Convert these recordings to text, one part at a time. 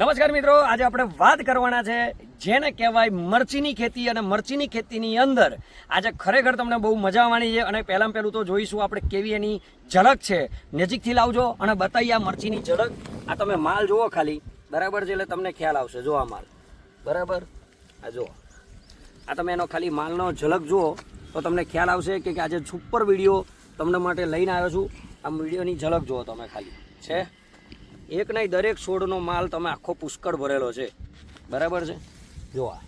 નમસ્કાર મિત્રો, આજે આપણે વાત કરવાના છે જેને કહેવાય મરચીની ખેતી અને મરચીની ખેતીની અંદર આજે ખરેખર તમને બહુ મજા આવવાની છે અને પહેલાં પહેલું તો જોઈશું આપણે કેવી એની ઝલક છે. નજીકથી લાવજો અને બતાવીએ આ મરચીની ઝલક. આ તમે માલ જુઓ ખાલી. બરાબર છે એટલે તમને ખ્યાલ આવશે. જો આ માલ. બરાબર? આ જુઓ. આ તમે એનો ખાલી માલનો ઝલક જુઓ તો તમને ખ્યાલ આવશે કે આજે સુપર વીડિયો તમને માટે લઈને આવ્યો છું. આ વિડીયોની ઝલક જુઓ તમે ખાલી. છે? એક નહીં દરેક છોડનો માલ તમે આખો પુષ્કળ ભરેલો છે. બરાબર છે? જો આ.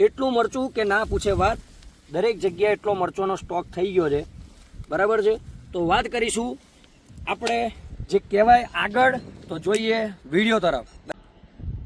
એટલું મરચું કે ના પૂછે વાત? દરેક જગ્યાએ એટલો મરચોનો સ્ટોક થઈ ગયો છે. બરાબર છે? તો વાત કરીશું આપણે જે કહેવાય આગળ તો જોઈએ વીડિયો તરફ.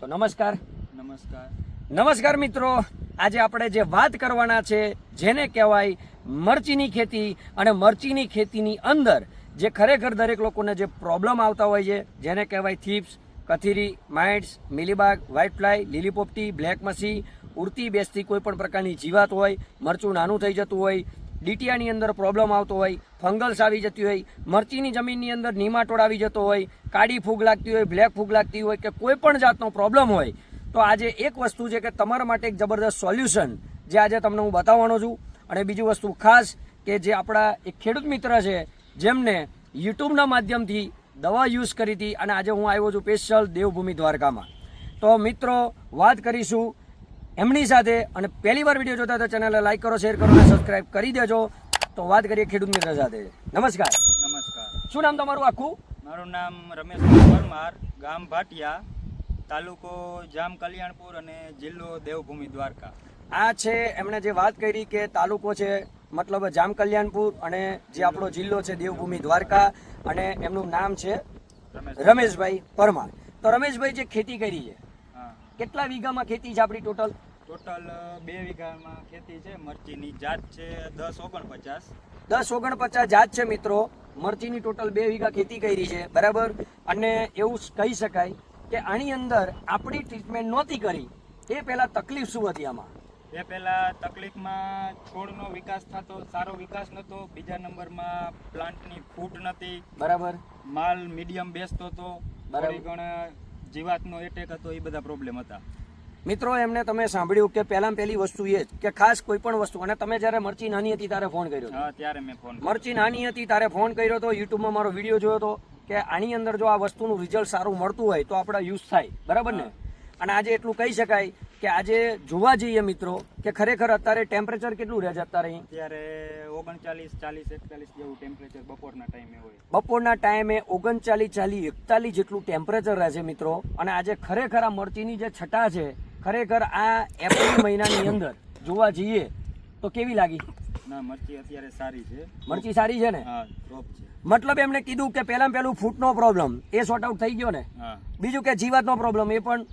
તો નમસ્કાર. નમસ્કાર. નમસ્કાર મિત્રો. આજે આપણે જે વાત કરવાના છે જેને કહેવાય મરચીની ખેતી અને મરચીની ખેતીની અંદર જે ખરેખર દરેક લોકોને જે પ્રોબ્લેમ આવતા હોય છે, જેને કહેવાય થીપ્સ કથીરી માઇટ્સ મિલીબાગ વ્હાઇટ ફ્લાય લીલી પોપટી બ્લેક મસી ઉડતી બેસતી કોઈ પણ પ્રકારની જીવાત હોય, મરચું નાનું થઈ જતું હોય, ડીટીયાની અંદર પ્રોબ્લેમ આવતો હોય, ફંગલ્સ આવી જતી હોય, મરચીની જમીનની અંદર નીમાટોડ આવી જતો હોય, કાળી ફૂગ લાગતી હોય બ્લેક ફૂગ લાગતી હોય કે કોઈ પણ જાતનો પ્રોબ્લેમ હોય, તો આજે એક વસ્તુ છે કે તમારા માટે એક જબરદસ્ત સોલ્યુશન જે આજે તમને હું બતાવવાનો છું. અને બીજી વસ્તુ ખાસ કે જે આપણા એક ખેડૂત મિત્ર છે જેમને યુટ્યુબના માધ્યમથી દવા યુઝ કરી હતી અને આજે હું આવ્યો છું સ્પેશિયલ દેવભૂમિ દ્વારકામાં. તો મિત્રો વાત કરીશું એમની સાથે અને પહેલી વાર વીડિયો જોતા તો ચેનલને લાઈક કરો શેર કરો અને સબસ્ક્રાઇબ કરી દેજો. તો વાત કરીએ ખેડૂત મિત્ર સાથે. નમસ્કાર. નમસ્કાર. શું નામ તમારું આખું? મારું નામ રમેશ પરમાર ગામ ભાટિયા તાલુકો જામ કલ્યાણપુર અને જિલ્લો દેવભૂમિ દ્વારકા. આ છે એમણે જે વાત કરી કે તાલુકો છે મતલબ જામ કલ્યાણપુર અને જે આપણો જિલ્લો છે દેવભૂમિ દ્વારકા અને એમનું નામ છે રમેશભાઈ. પરમાર. તો રમેશભાઈ જે ખેતી કરી છે કેટલા વીઘામાં ખેતી છે આપણી ટોટલ? ટોટલ બે વીઘામાં ખેતી છે. મરચીની જાત છે દસ ઓગણપચાસ. દસ ઓગણપચાસ જાત છે મિત્રો. મરચીની ટોટલ બે વીઘા ખેતી કરી છે બરાબર? અને એવું કહી શકાય કે આની અંદર આપણી ટ્રીટમેન્ટ નહોતી કરી. એ પહેલાં તકલીફ શું હતી આમાં? એ પહેલા તકલીફમાં છોડનો વિકાસ થતો સારો વિકાસ નહોતો બીજા નંબરમાં પ્લાન્ટની ફૂટ નથી બરાબર. માલ મીડિયમ બેસતો હતો બરાબર. ઘણા જીવાતનો એટેક હતો એ બધા પ્રોબ્લેમ હતા. મિત્રો એમને તમે સાંભળ્યું કે પહેલાં પહેલી વસ્તુ એ કે ખાસ કોઈ પણ વસ્તુ અને તમે જ્યારે મરચી નાની હતી ત્યારે ફોન કર્યો હા ત્યારે મેં ફોન મરચી નાની હતી ત્યારે ફોન કર્યો હતો યુટ્યુબમાં મારો વીડિયો જોયો હતો કે આની અંદર જો આ વસ્તુનું રિઝલ્ટ સારું મળતું હોય તો આપણા યુઝ થાય. બરાબર ને? અને આજે એટલું કહી શકાય કે આજે જોવા જઈએ મિત્રો કે ખરેખર અત્યારે ટેમ્પરેચર કેટલું રહે છે અત્યારે અત્યારે ઓગણચાલીસ ચાલીસ એકતાલીસ જેવું ટેમ્પરેચર બપોરના ટાઈમે હોય. બપોરના ટાઈમે ઓગણચાલીસ ચાલીસ એકતાલીસ જેટલું ટેમ્પરેચર રહે છે મિત્રો. અને આજે ખરેખર આ મરચીની જે છટા છે ખરેખર આ એપ્રિલ મહિનાની અંદર જોવા જઈએ તો કેવી લાગી? ના મરચી અત્યારે સારી છે. મરચી સારી છે ને? હા ટોપ છે. મતલબ એમને કીધું કે પહેલા પહેલું ફૂટનો પ્રોબ્લેમ એ સોર્ટ આઉટ થઈ ગયો ને? બીજું કે જીવાતનો પ્રોબ્લેમ એ પણ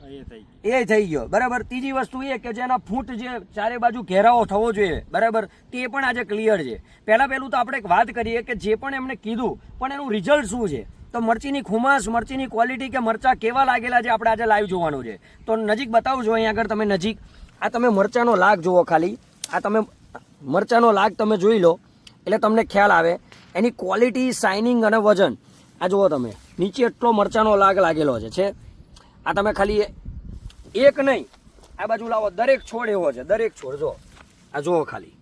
એ થઈ ગયો. બરાબર? ત્રીજી વસ્તુ એ કે જેના ફૂટ જે ચારે બાજુ ઘેરાવો થવો જોઈએ બરાબર? તે પણ આજે ક્લિયર છે. પહેલાં પહેલું તો આપણે એક વાત કરીએ કે જે પણ એમને કીધું પણ એનું રિઝલ્ટ શું છે? તો મરચીની ખુમાસ મરચીની ક્વોલિટી કે મરચા કેવા લાગેલા છે આપણે આજે લાઈવ જોવાનું છે. તો નજીક બતાવજો અહીં આગળ તમે નજીક. આ તમે મરચાનો લાગ જુઓ ખાલી. આ તમે મરચાનો લાગ તમે જોઈ લો, એટલે તમને ખ્યાલ આવે. એની ક્વોલિટી શાઇનિંગ અને વજન. આ જુઓ તમે, નીચે એટલો મરચાંનો લાગ લાગેલો છે છે. આ તમે ખાલી એક નહીં, આ બાજુ લાવો, દરેક છોડ એવો છે, દરેક છોડ જો આ જુઓ ખાલી,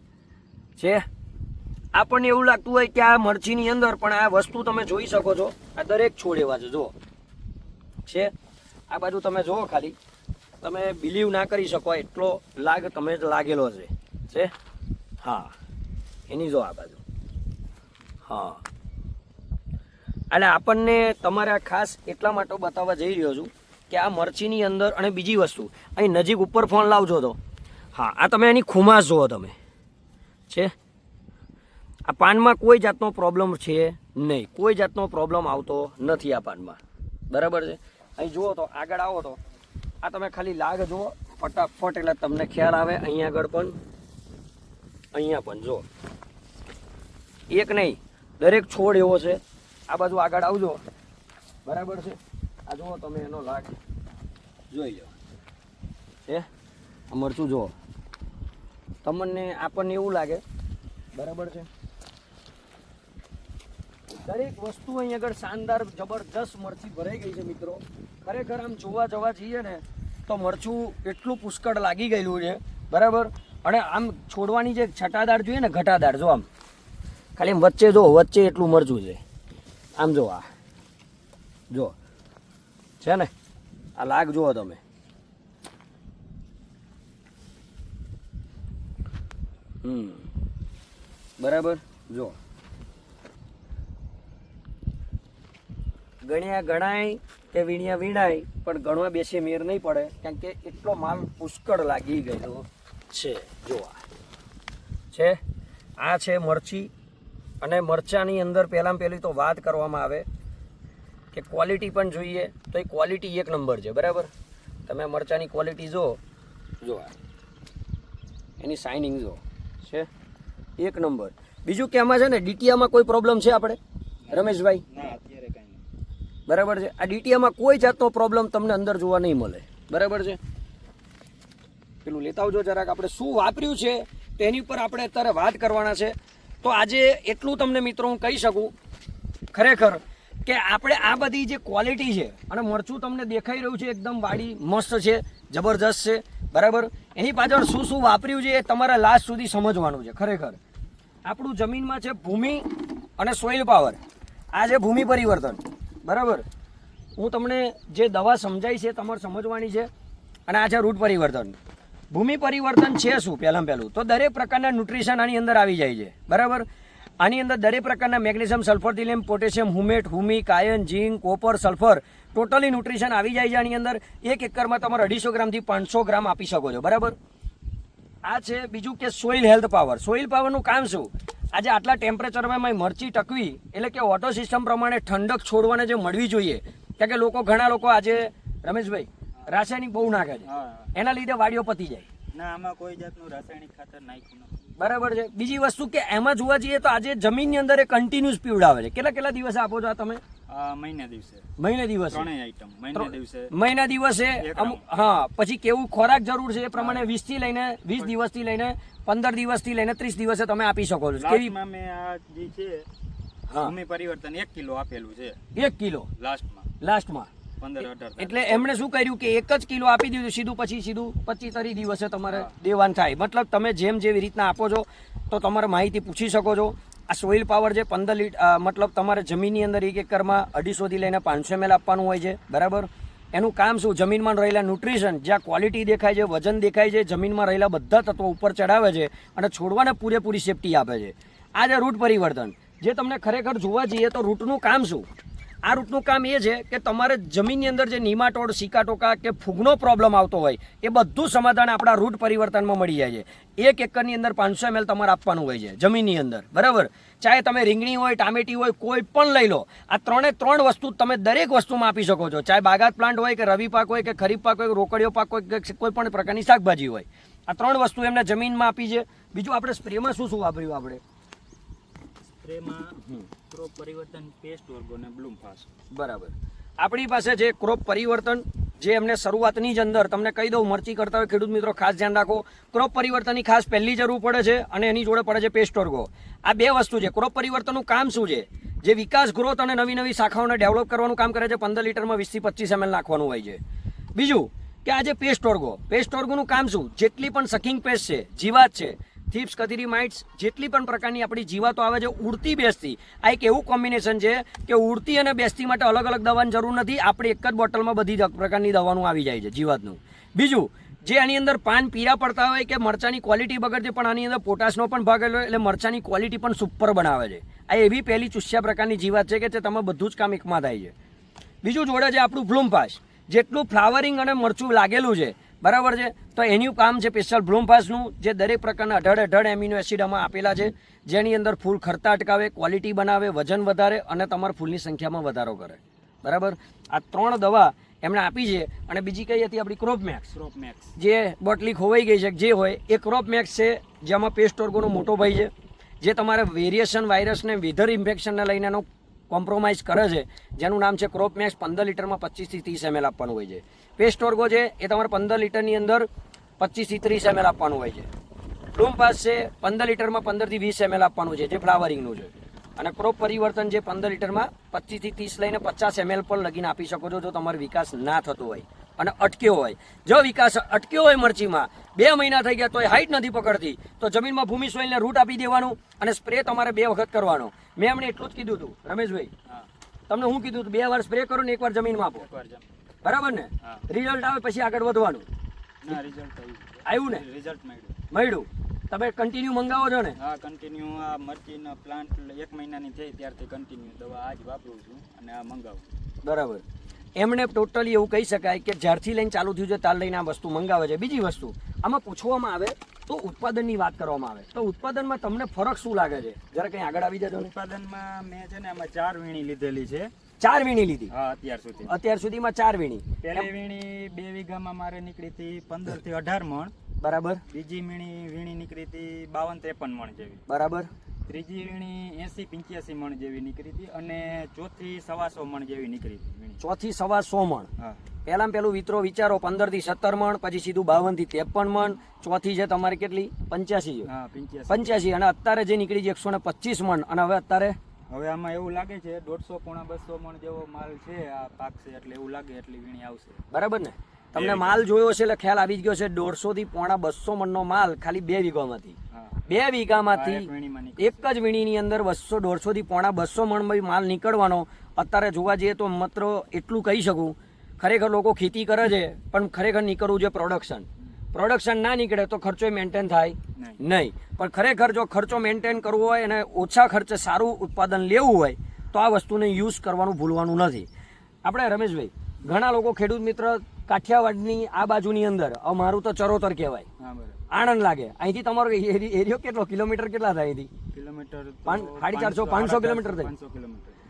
છે. આપણને એવું લાગતું હોય કે આ મરચીની અંદર, પણ આ વસ્તુ તમે જોઈ શકો છો, આ દરેક છોડ એવા છે, જુઓ. છે. આ બાજુ તમે જુઓ ખાલી, તમે બિલીવ ના કરી શકો, એટલો લાગ તમે લાગેલો છે છે. હા, એની જો આ બાજુ. હા. એટલે આપણને તમારે ખાસ એટલા માટે બતાવવા જઈ રહ્યો છું કે આ મરચીની અંદર અને બીજી વસ્તુ, અહીં નજીક ઉપર ફોન લાવજો તો. હા, આ તમે એની ખુમાશ જુઓ તમે. છે? આ પાનમાં કોઈ જાતનો પ્રોબ્લેમ છે નહીં. કોઈ જાતનો પ્રોબ્લેમ આવતો નથી આ પાનમાં. બરાબર છે? અહીં જુઓ તો, આગળ આવો તો. આ તમે ખાલી લાગ જુઓ. ફટાફટ એટલે તમને ખ્યાલ આવે અહીંયા આગળ પણ. અહીંયા પણ જુઓ એક નહીં, દરેક છોડ એવો છે. આ બાજુ આગળ આવજો. બરાબર છે? આ જુઓ તમે એનો લાગ. જોઈ લો. આ મરચું જુઓ. તમને આપણને એવું લાગે. બરાબર છે? દરેક વસ્તુ અહીં આગળ શાનદાર, જબરજસ્ત મરચી ભરાઈ ગઈ છે મિત્રો. ખરેખર આમ જોવા જવા જઈએ ને, તો મરચું એટલું પુષ્કળ લાગી ગયેલું છે. બરાબર? અને આમ છોડવાની જે છટાદાર જોઈએ ને ઘટાદાર, જો આમ. ખાલી આમ વચ્ચે જો, વચ્ચે એટલું મરચું છે. આમ જો આ. જો. છે ને? આ લાગ જુઓ તમે. હમ. બરાબર? જો. ગણ્યા ગણાય કે વીણ્યા વીણાય, પણ ગણવા બેસી મેર નહીં પડે, કારણ કે એટલો માલ પુષ્કળ લાગી ગયેલો. છે. જો આ. છે? આ છે મરચી. અને મરચાની અંદર પહેલાં પહેલી તો વાત કરવામાં આવે કે ક્વોલિટી પણ જોઈએ તો એ ક્વોલિટી એક નંબર છે બરાબર? તમે મરચાની ક્વોલિટી જો જો આ. એની સાઇનિંગ જો છે? એક નંબર બીજું કે આમાં છે ને ડીટીઆમાં કોઈ પ્રોબ્લેમ છે આપણે? રમેશભાઈ? ના અત્યારે કાંઈ નહીં. બરાબર છે? આ ડીટીઆમાં કોઈ જાતનો પ્રોબ્લેમ તમને અંદર જોવા નહીં મળે. બરાબર છે? પેલું લેતા આવજો જરાક. આપણે શું વાપર્યું છે તેની પર આપણે અત્યારે વાત કરવાના છે. તો આજે એટલું તમને મિત્રો હું કહી શકું ખરેખર કે આપણે આ બધી જે ક્વોલિટી છે અને મરચું તમને દેખાઈ રહ્યું છે એકદમ વાડી મસ્ત છે, જબરજસ્ત છે, બરાબર? એની પાછળ શું શું વાપર્યું છે એ તમારે લાસ્ટ સુધી સમજવાનું છે ખરેખર. આપણું જમીનમાં છે ભૂમિ અને સોઇલ પાવર આ છે ભૂમિ પરિવર્તન. બરાબર? હું તમને જે દવા સમજાઈ છે તમારે સમજવાની છે અને આ છે રૂટ પરિવર્તન. ભૂમિ પરિવર્તન છે શું પહેલાં પહેલું? તો દરેક પ્રકારના ન્યુટ્રિશન આની અંદર આવી જાય છે. બરાબર? આની અંદર દરેક પ્રકારના magnesium sulphur લિલેમ potassium humate humic ion zinc copper sulphur totally nutrition આવી જાય છે આની અંદર. એક એકરમાં તમારે અઢીસો ગ્રામથી પાંચસો ગ્રામ આપી શકો છો. બરાબર? આ છે બીજું કે સોઇલ હેલ્થ પાવર સોઇલ પાવરનું કામ શું? આજે આટલા ટેમ્પરેચરમાં એમાંય મરચી ટકવી, એટલે કે ઓટો સિસ્ટમ પ્રમાણે ઠંડક છોડવાને જે મળવી જોઈએ. કારણ કે લોકો ઘણા લોકો આજે, રમેશભાઈ રાસાયણિક બહુ નાખે છે. એના લીધે વાડીઓ પતી જાય. ના આમાં કોઈ જાતનું રાસાયણિક ખાતર નાખ્યું બરાબર છે. બીજી વસ્તુ કે એમાં જોવા જઈએ તો આજે જમીનની અંદર એ કન્ટિન્યુઅસ પીવડાવે છે. કેટલા કેટલા દિવસે આપો છો આ તમે? મહિને દિવસે. મહિને દિવસે. ત્રણેય આઈટમ મહિને દિવસે. મહિના દિવસે એક અમુક હા પછી કેવું ખોરાક જરૂર છે એ પ્રમાણે વીસથી લઈને વીસ દિવસથી લઈને પંદર દિવસથી લઈને ત્રીસ દિવસે તમે આપી શકો છો. કેવી લાસ્ટમાં આ જે છે ભૂમિ પરિવર્તન એક કિલો આપેલું છે. એક કિલો. લાસ્ટમાં લાસ્ટમાં એટલે એમણે શું કર્યું કે એક જ કિલો આપી દીધું સીધું પછી સીધું પચીસ તરી દિવસે તમારે દેવાન થાય. મતલબ તમે જેમ જેવી રીતના આપો છો તો તમારે માહિતી પૂછી શકો છો. આ સોઇલ પાવર જે પંદર લીટર મતલબ તમારે જમીનની અંદર એક એકરમાં અઢીસોથી લઈને પાંચસો એમએલ આપવાનું હોય છે. બરાબર? એનું કામ શું? જમીનમાં રહેલા ન્યુટ્રિશન જ્યાં ક્વોલિટી દેખાય છે વજન દેખાય છે જમીનમાં રહેલા બધા તત્વો ઉપર ચડાવે છે અને છોડવાને પૂરેપૂરી સેફટી આપે છે. આ જે રૂટ પરિવર્તન. જે તમને ખરેખર જોવા જઈએ તો રૂટનું કામ શું? આ રૂટનું કામ એ છે કે તમારે જમીનની અંદર જે નિમાટોડ, સિકાટોકા કે ફૂગનો પ્રોબ્લેમ આવતો હોય, એ બધું સમાધાન આપણા રૂટ પરિવર્તનમાં મળી જાય છે. એક એકરની અંદર પાંચસો એમએલ તમારે આપવાનું હોય છે, જમીનની અંદર. બરાબર? ચાહે તમે રીંગણી હોય, ટામેટી હોય, કોઈ પણ લઈ લો, આ ત્રણે ત્રણ વસ્તુ તમે દરેક વસ્તુમાં આપી શકો છો. ચાહે બાગાત પ્લાન્ટ હોય કે રવિ પાક હોય કે ખરીફ પાક હોય કે રોકડીયો પાક હોય કે કોઈ પણ પ્રકારની શાકભાજી હોય. આ ત્રણ વસ્તુ એમને જમીનમાં આપી છે. બીજું આપણે સ્પ્રેમાં શું શું વાપર્યું આપણે? સ્પ્રેમાં ક્રોપ પરિવર્તન પેસ્ટ વર્ગો અને બ્લૂમ ફાસ બરાબર. આપણી પાસે જે ક્રોપ પરિવર્તન જે એમને શરૂઆતની જ અંદર, તમને કહી દઉં, મરચી કરતા હોય ખેડૂત મિત્રો, ખાસ ધ્યાન રાખો. ક્રોપ પરિવર્તનની ખાસ પહેલી જરૂર પડે છે અને એની જોડે પડે છે પેસ્ટોર્ગો આ બે વસ્તુ છે. ક્રોપ પરિવર્તનનું કામ શું છે? જે વિકાસ ગ્રોથ અને નવી નવી શાખાઓને ડેવલપ કરવાનું કામ કરે છે. પંદર લીટરમાં વીસથી પચીસ એમએલ નાખવાનું હોય છે. બીજું કે આ જે પેસ્ટોર્ગો પેસ્ટોર્ગોનું કામ શું? જેટલી પણ સકિંગ પેસ્ટ છે, જીવાત છે થીપ્સ કથીરી, માઇટ્સ, જેટલી પણ પ્રકારની આપણી જીવાતો આવે છે, ઉડતી બેસતી. આ એક એવું કોમ્બિનેશન છે કે ઉડતી અને બેસતી માટે અલગ અલગ દવાની જરૂર નથી. આપણે એક જ બોટલમાં બધી પ્રકારની દવાનું આવી જાય છે, જીવાતનું. બીજું, જે આની અંદર પાન પીરા પડતા હોય કે મરચાની ક્વોલિટી બગડતી પણ આની અંદર પોટાશનો પણ ભાગ એટલે મરચાની ક્વોલિટી પણ સુપર બનાવે છે. આ એવી પહેલી ચુસ્યા પ્રકારની જીવાત છે કે તે તમે બધું જ કામ એકમાં થાય છે. બીજું જોડે છે આપણું બ્લૂમ પાસ જેટલું ફ્લાવરિંગ અને મરચું લાગેલું છે બરાબર છે? તો એનું કામ છે સ્પેશિયલ બ્લૂમ પાસનું જે દરેક પ્રકારના અઢળ અઢળ એમિનો એસિડ આમાં આપેલા છે જેની અંદર ફૂલ ખરતા અટકાવે ક્વોલિટી બનાવે વજન વધારે અને તમારા ફૂલની સંખ્યામાં વધારો કરે. બરાબર? આ ત્રણ દવા એમણે આપી છે અને બીજી કઈ હતી આપણી ક્રોપ મેક્સ? Crop max. જે બોટલી ખોવાઈ ગઈ છે જે હોય એ ક્રોપ મેક્સ છે જેમાં પેસ્ટ ઓર્ગોનો મોટો ભાઈ છે જે તમારે વેરિએશન વાયરસને વેધર ઇન્ફેક્શનને લઈને એનો કોમ્પ્રોમાઇઝ કરે છે, જેનું નામ છે ક્રોપ મેક્સ પંદર લીટરમાં પચીસથી ત્રીસ એમએલ આપવાનું હોય છે. પેસ્ટ ઓર્ગો છે, એ તમારે પંદર લીટરની અંદર પચીસથી ત્રીસ એમએલ આપવાનું હોય છે. પ્લૂમ પાસ છે, પંદર લીટરમાં પંદરથી વીસ એમએલ આપવાનું છે, જે ફ્લાવરિંગનું છે. અને ક્રોપ પરિવર્તન જે પંદર લીટરમાં પચીસથી ત્રીસ લઈને પચાસ એમએલ પર લગીને આપી શકો છો, જો તમારો વિકાસ ના થતો હોય. અને અટક્યો હોય. જો વિકાસ અટક્યો હોય મરચીમાં બે મહિના થઈ ગયા તો એ હાઈટ નથી પકડતી તો જમીનમાં ભૂમિ સોઇલને રૂટ આપી દેવાનું અને સ્પ્રે તમારે બે વખત કરવાનો. મેં એમને એટલું જ કીધું હતું રમેશભાઈ. તમને હું કીધું હતું બે વાર સ્પ્રે કરો ને એકવાર જમીનમાં આપો. બરાબર ને? રિઝલ્ટ આવે પછી આગળ વધવાનું. આવ્યું ને? રિઝલ્ટ મળ્યું. મળ્યું. તમે કન્ટિન્યુ મંગાવો છો ને? હા કન્ટિન્યુ આ મરચીનો પ્લાન્ટ એક મહિનાની થઈ ત્યારથી કન્ટિન્યુ દવા આજ વાપરું છું અને આ મંગાવું બરાબર. એમણે ટોટલી એવું કહી શકાય કે જ્યારથી લઈને ચાલુ થયું છે ત્યાર લઈને આ વસ્તુ મંગાવે છે. બીજી વસ્તુ આમાં પૂછવામાં આવે તો ઉત્પાદનની વાત કરવામાં આવે. તો ઉત્પાદનમાં તમને ફરક શું લાગે છે? જરા કંઈ આગળ આવી જજો ઉત્પાદનમાં મેં છે ને આમાં ચાર વીણી લીધેલી છે. ચાર વીણી લીધી? હા અત્યાર સુધી. અત્યાર સુધીમાં ચાર વીણી. પહેલી વીણી બે વીઘામાં મારે નીકળી હતી પંદરથી અઢાર મણ. બરાબર. બીજી વીણી વીણી નીકળી હતી બાવન ત્રેપન મણ જેવી. બરાબર. ત્રીજી વીણી એસી પંચ્યાસી મણ જેવી નીકળી હતી અને ચોથી સવાસો મણ જેવી નીકળી હતી ચોથી સવા સો મણ પહેલામાં પેલું વિત્રો વિચારો પંદરથી સત્તર મણ પછી સીધું બાવનથી ત્રેપન મણ ચોથી છે તમારી કેટલી? પંચ્યાસી પંચ્યાસી. અને અત્યારે જે નીકળી છે એકસો ને પચીસ મણ. અને હવે અત્યારે? હવે આમાં એવું લાગે છે દોઢસો પોણા બસો મણ જેવો માલ છે આ પાક છે એટલે એવું લાગે એટલી વીણી આવશે. બરાબર ને? તમને માલ જોયો છે એટલે ખ્યાલ આવી જ ગયો છે દોઢસો થી પોણા બસો મણનો માલ ખાલી બે વીઘામાંથી. બે વીઘામાંથી એક જ વીણીની અંદર બસો દોઢસો થી પોણા બસો મણ ભાઈ માલ નીકળવાનો. અત્યારે જોવા જઈએ તો માત્ર એટલું કહી શકું. ખરેખર લોકો ખેતી કરે છે પણ ખરેખર નીકળવું છે પ્રોડક્શન પ્રોડક્શન ના નીકળે તો ખર્ચો મેન્ટેન થાય નહીં. પણ ખરેખર જો ખર્ચો મેન્ટેન કરવો હોય અને ઓછા ખર્ચે સારું ઉત્પાદન લેવું હોય તો આ વસ્તુને યુઝ કરવાનું ભૂલવાનું નથી. આપણે રમેશભાઈ ઘણા લોકો ખેડૂત મિત્ર કાઠિયાવાડની આ બાજુની અંદર અમારું તો ચરોતર કહેવાય. બરાબર. આણંદ લાગે. અહીંથી તમારો એરી- એરિયો કેટલો? કિલોમીટર કેટલા થાય અહીંથી? કિલોમીટર સાડી ચારસો, પાંચસો કિલોમીટર થાય.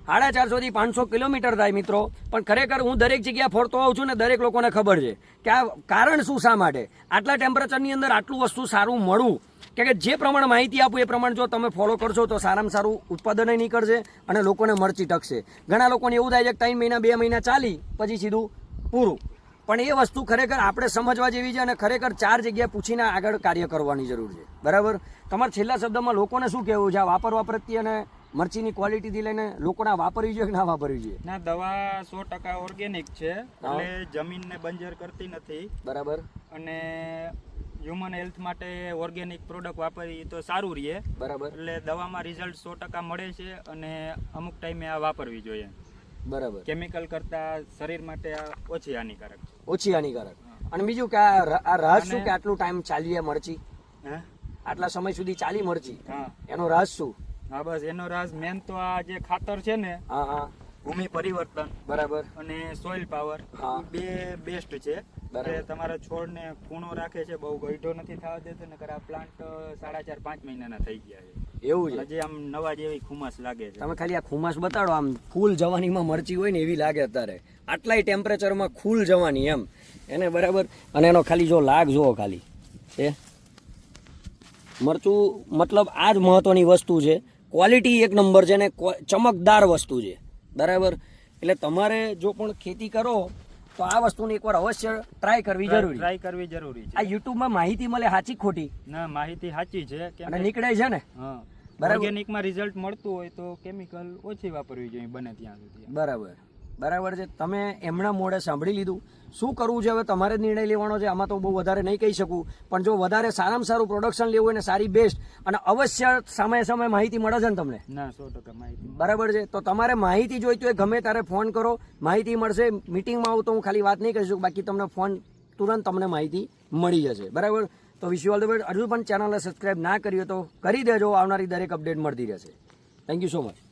સાડા ચારસો થી પાંચસો કિલોમીટર થાય મિત્રો. પણ ખરેખર હું દરેક જગ્યા ફરતો આવું છું ને દરેક લોકોને ખબર છે કે આ કારણ શું શા માટે? આટલા ટેમ્પરેચરની અંદર આટલું વસ્તુ સારું મળવું. કે જે પ્રમાણે માહિતી આપું એ પ્રમાણે જો તમે ફોલો કરશો તો સારામાં સારું ઉત્પાદન નીકળશે અને લોકોને મરચી ટકશે. ઘણા લોકોને એવું થાય છે કે ત્રણ મહિના બે મહિના ચાલી પછી સીધું પૂરું. પણ એ વસ્તુ ખરેખર આપણે સમજવા જેવી છે અને ખરેખર ચાર જગ્યાએ પૂછીને આગળ કાર્ય કરવાની જરૂર છે. બરાબર? તમારે છેલ્લા શબ્દમાં લોકોને શું કહેવું છે? આ વાપરવા પ્રત્યે અને મરચીની ક્વોલિટીથી લઈને લોકોને વાપરવી જોઈએ કે ના વાપરવી જોઈએ ના દવા સો ટકા ઓર્ગેનિક છે. એટલે જમીનને બંજર કરતી નથી. બરાબર. અને હ્યુમન હેલ્થ માટે ઓર્ગેનિક પ્રોડક્ટ વાપરી તો સારું રહે. બરાબર. એટલે દવામાં રિઝલ્ટ સો ટકા મળે છે અને અમુક ટાઈમે આ વાપરવી જોઈએ. બરાબર. કેમિકલ કરતા શરીર માટે આ ઓછી હાનિકારક છે. ઓછી હાનિકારક. અને બીજું કે આ ર- આ રાસ શું કે આટલું ટાઈમ ચાલી મરચી? હે? આટલા સમય સુધી ચાલી મરચી? એનો રાસ શું? હા બસ એનો રાજ મેન તો આ જે ખાતર છે ને હા હા. ભૂમિ પરિવર્તન બરાબર. અને સોઇલ પાવર બે બેસ્ટ છે. તમારા છોડને ખૂણો રાખે છે બહુ ગઈઢો નથી થવા દેતો ને આ પ્લાન્ટ સાડા ચાર પાંચ મહિનાના થઈ ગયા છે. એવું છે? હજી આમ નવા જેવી ખુમાસ લાગે છે. તમે ખાલી આ ખુમાસ બતાડો આમ ફૂલ જવાનીમાં મરચી હોય ને એવી લાગે અત્યારે. આટલાય ટેમ્પરેચરમાં ફૂલ જવાની એમ. એને બરાબર અને એનો ખાલી જો લાગ જુઓ ખાલી. એ મરચું મતલબ આ જ મહત્વની વસ્તુ છે. ક્વોલિટી એક નંબર છે ને ચમકદાર વસ્તુ છે. બરાબર? એટલે તમારે જો પણ ખેતી કરો તો આ વસ્તુની એકવાર અવશ્ય ટ્રાય કરવી જરૂરી. ટ્રાય કરવી જરૂરી છે. આ યુટ્યુબ યુટ્યુબમાં માહિતી મળે સાચી ખોટી? ના માહિતી સાચી છે અને નીકળે છે ને? બરાબર. ઓર્ગેનિકમાં રિઝલ્ટ મળતું હોય તો કેમિકલ ઓછી વાપરવી જોઈએ બને ત્યાં સુધી. બરાબર. બરાબર છે. તમે એમના મોડે સાંભળી લીધું. શું કરવું છે? હવે તમારે જ નિર્ણય લેવાનો છે. આમાં તો બહુ વધારે નહીં કહી શકું. પણ જો વધારે સારામાં સારું પ્રોડક્શન લેવું હોય ને સારી બેસ્ટ અને અવશ્ય સમયે સમયે માહિતી મળે છે ને તમને? ના સો ટકા માહિતી બરાબર છે. તો તમારે માહિતી જોઈતી હોય ગમે ત્યારે ફોન કરો. માહિતી મળશે. મિટિંગમાં આવું તો હું ખાલી વાત નહીં કરી શકું. બાકી તમને ફોન તુરંત તમને માહિતી મળી જશે. બરાબર? તો wish you all the best હજુ પણ ચેનલને સબસ્ક્રાઇબ ના કરી હોય તો કરી દેજો. આવનારી દરેક અપડેટ મળતી રહેશે. Thank you so much